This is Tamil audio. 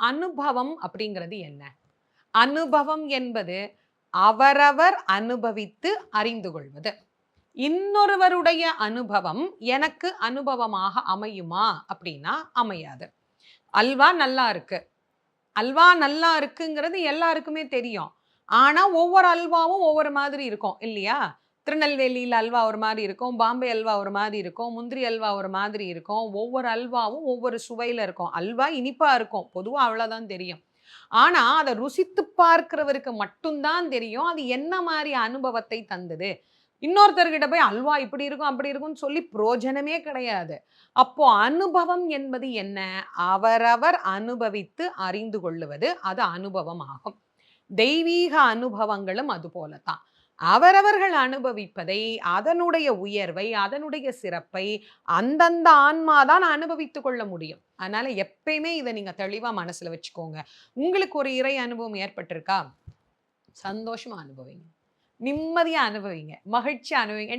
அனுபவம் அப்படிங்கிறது என்ன? அனுபவம் என்பது அவரவர் அனுபவித்து அறிந்து கொள்வது. இன்னொருவருடைய அனுபவம் எனக்கு அனுபவமாக அமையுமா அப்படின்னா அமையாது. அல்வா நல்லா இருக்கு. அல்வா நல்லா இருக்குங்கிறது எல்லாருக்குமே தெரியும். ஆனா ஒவ்வொரு அல்வாவும் ஒவ்வொரு மாதிரி இருக்கும் இல்லையா? திருநெல்வேலியில் அல்வா ஒரு மாதிரி இருக்கும் பாம்பே அல்வா ஒரு மாதிரி இருக்கும் முந்திரி அல்வா ஒரு மாதிரி இருக்கும் ஒவ்வொரு அல்வாவும் ஒவ்வொரு சுவையில் இருக்கும். அல்வா இனிப்பா இருக்கும் பொதுவாக அவ்வளோதான் தெரியும். ஆனா அதை ருசித்து பார்க்கிறவருக்கு மட்டும்தான் தெரியும் அது என்ன மாதிரி அனுபவத்தை தந்தது. இன்னொருத்தர்கிட்ட போய் அல்வா இப்படி இருக்கும் அப்படி இருக்கும்னு சொல்லி பிரயோஜனமே கிடையாது. அப்போ அனுபவம் என்பது என்ன? அவரவர் அனுபவித்து அறிந்து கொள்ளுவது அது அனுபவம் ஆகும் தெய்வீக அனுபவங்களும் அது போலத்தான் அவரவர்கள் அனுபவிப்பதை அதனுடைய உயர்வை அதனுடைய சிறப்பை அந்தந்த ஆன்மா தான் அனுபவித்து கொள்ள முடியும். அதனால எப்பயுமே இதை நீங்க தெளிவா மனசுல வச்சுக்கோங்க. உங்களுக்கு ஒரு இறை அனுபவம் ஏற்பட்டிருக்கா? சந்தோஷமா அனுபவிங்க. நிம்மதியா அனுபவிங்க. மகிழ்ச்சியா அனுபவிங்க.